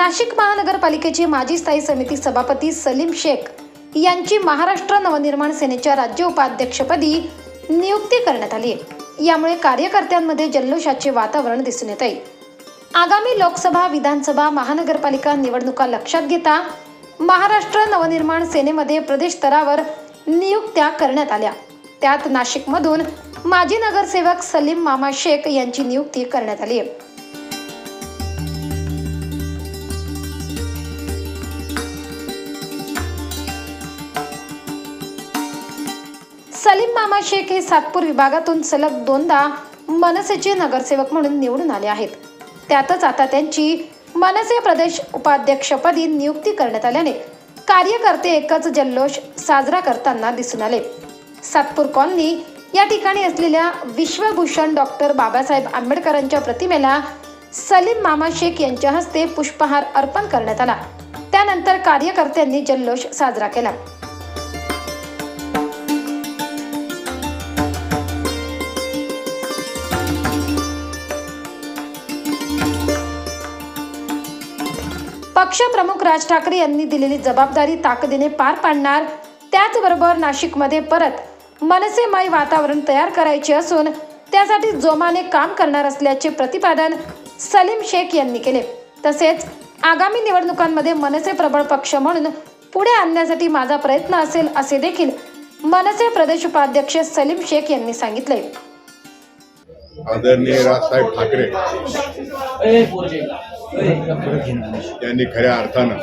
नाशिक महानगरपालिकेचे माजी स्थायी समिती सभापती सलीम शेख यांची महाराष्ट्र नवनिर्माण सेनेच्या राज्य उपाध्यक्षपदी नियुक्ती करण्यात आली. आहे यामुळे कार्यकर्त्यांमध्ये जल्लोषाचे वातावरण दिसून येत आहे. आगामी लोकसभा विधानसभा महानगरपालिका निवडणुका लक्षात घेता महाराष्ट्र नवनिर्माण सेनेमध्ये प्रदेश स्तरावर नियुक्त्या करण्यात आल्या. त्यात नाशिकमधून माजी नगरसेवक सलीम मामा शेख यांची नियुक्ती करण्यात आली आहे. सलीम मामा शेख हे सातपूर विभागातून सलग दोनदा मनसेचे नगरसेवक म्हणून निवडून आले आहेत. त्यातच आता त्यांची मनसे प्रदेश उपाध्यक्षपदी नियुक्ती करण्यात आल्याने कार्यकर्ते एकच जल्लोष साजरा करताना दिसून आले. सातपूर कॉलनी या ठिकाणी असलेल्या विश्वभूषण डॉक्टर बाबासाहेब आंबेडकरांच्या प्रतिमेला सलीम मामा शेख यांच्या हस्ते पुष्पहार अर्पण करण्यात आला. त्यानंतर कार्यकर्त्यांनी जल्लोष साजरा केला. पक्षप्रमुख राज ठाकरे यांनी दिलेली जबाबदारी ताकदीने पार पाडणार त्याचबरोबर नाशिकमध्ये परत मनसेमय वातावरण तयार करायचे असून त्यासाठी जोमाने काम करणार असल्याचे प्रतिपादन सलीम शेख यांनी केले. तसेच आगामी निवडणुकांमध्ये मनसे प्रबळ पक्ष म्हणून पुढे आणण्यासाठी माझा प्रयत्न असेल असे देखील मनसे प्रदेश उपाध्यक्ष सलीम शेख यांनी सांगितले. आदरणीय राजसाहेब ठाकरे त्यांनी खऱ्या अर्थानं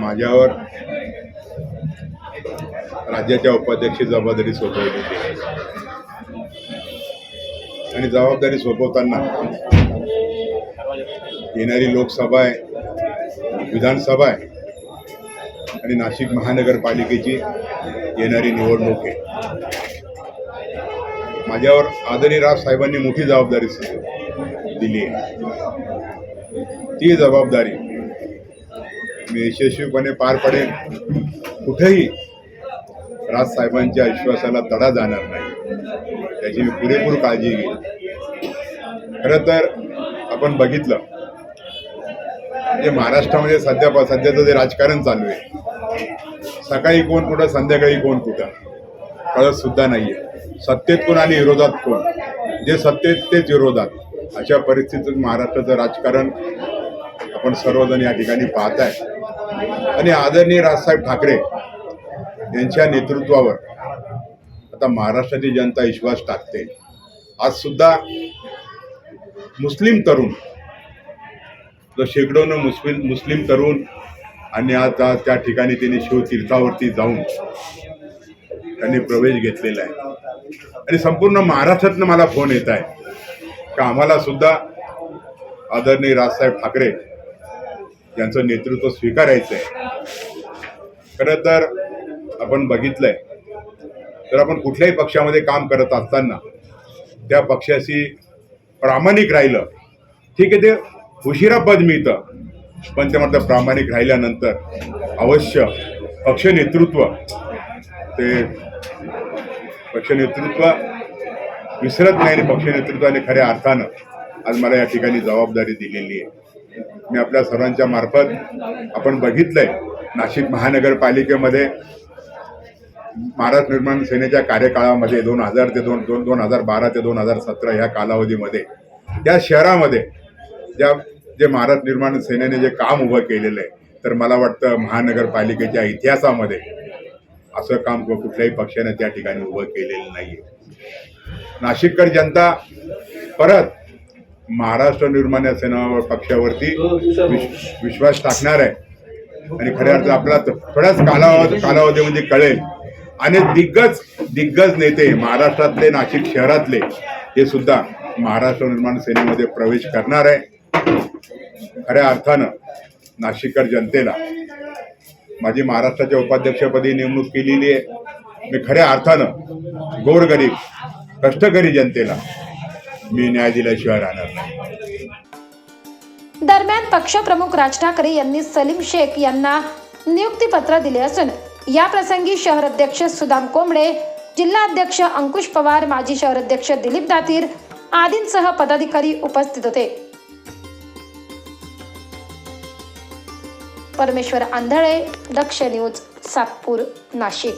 माझ्यावर राज्याच्या उपाध्यक्ष जबाबदारी सोपवली. आणि जबाबदारी सोपवताना येणारी लोकसभा आहे विधानसभा आहे आणि नाशिक महानगरपालिकेची येणारी निवडणूक आहे. माझ्यावर आदरणीय राजसाहेबांनी मोठी जबाबदारी दिली. आहे ती जबाबदारी मी यशस्वीपणे पार पडेल. कुठेही राजसाहेबांच्या विश्वासाला तडा जाणार नाही. त्याची मी पुरेपूर काळजी घेईन. खरं तर आपण बघितलं जे महाराष्ट्रामध्ये सध्या सध्याचं जे राजकारण चालू आहे सकाळी कोण कुठं संध्याकाळी कोण कुठं कळत सुद्धा नाहीये. सत्तेत कोण आणि विरोधात कोण? जे सत्तेत तेच विरोधात. अशा परिस्थितीत महाराष्ट्राचं राजकारण आपण सर्वजण या ठिकाणी पाहताय. आणि आदरणीय राजसाहेब ठाकरे यांच्या नेतृत्वावर आता महाराष्ट्राची जनता विश्वास टाकते. आज सुद्धा मुस्लिम तरुण जो शेकडोनं मुस्लिम मुस्लिम तरुण आणि आता त्या ठिकाणी त्यांनी शिवतीर्थावरती जाऊन त्यांनी प्रवेश घेतलेला आहे. आणि संपूर्ण महाराष्ट्रातनं मला फोन येत आहे. का आम्हाला सुद्धा आदरणीय राजसाहेब ठाकरे यांचं नेतृत्व स्वीकारायचं आहे खरं तर आपण बघितलंय तर आपण कुठल्याही पक्षामध्ये काम करत असताना त्या पक्षाशी प्रामाणिक राहिलं ठीक आहे ते उशिरा पद मिळतं पण ते मात्र प्रामाणिक राहिल्यानंतर अवश्य पक्ष नेतृत्व ते पक्ष नेतृत्व विसरत नाही आणि पक्ष नेतृत्वाने खऱ्या अर्थानं. आज मला या ठिकाणी जबाबदारी दिलेली आहे. मी आपल्या सर्वांच्या मार्फत आपण बघितलंय नाशिक महानगरपालिकेमध्ये महाराष्ट्र निर्माण सेनेच्या कार्यकाळामध्ये दोन हजार ते दोन दोन दोन हजार बारा ते दोन हजार सतरा ह्या कालावधीमध्ये त्या शहरामध्ये ज्या जे महाराष्ट्र निर्माण सेनेने जे काम उभं केलेलं आहे तर मला वाटतं महानगरपालिकेच्या इतिहासामध्ये असं काम कुठल्याही पक्षाने त्या ठिकाणी उभं केलेलं नाही नाशिककर जनता परत महाराष्ट्र निर्माण या सेना पक्षावरती विश- विश्वास टाकणार आहे. आणि खऱ्या अर्थ आपला थोड्याच कालावधी कालावधीमध्ये कळेल. आणि दिग्गज दिग्गज नेते महाराष्ट्रातले नाशिक शहरातले हे सुद्धा महाराष्ट्र निर्माण सेनेमध्ये प्रवेश करणार आहे. खऱ्या अर्थानं नाशिककर जनतेला माझी महाराष्ट्राच्या उपाध्यक्षपदी नेमणूक केलेली आहे. मी खऱ्या अर्थानं गोरगरीब कष्टकरी जनतेला. मी न्याय दिल्याशिवाय राहणार नाही. दरम्यान पक्षप्रमुख राज ठाकरे यांनी सलीम शेख यांना नियुक्तीपत्र दिले असून या प्रसंगी शहराध्यक्ष सुदाम कोंबडे जिल्हाध्यक्ष अंकुश पवार माजी शहराध्यक्ष दिलीप दातीर आदींसह पदाधिकारी उपस्थित होते. परमेश्वर आंधळे दक्ष न्यूज सातपूर नाशिक.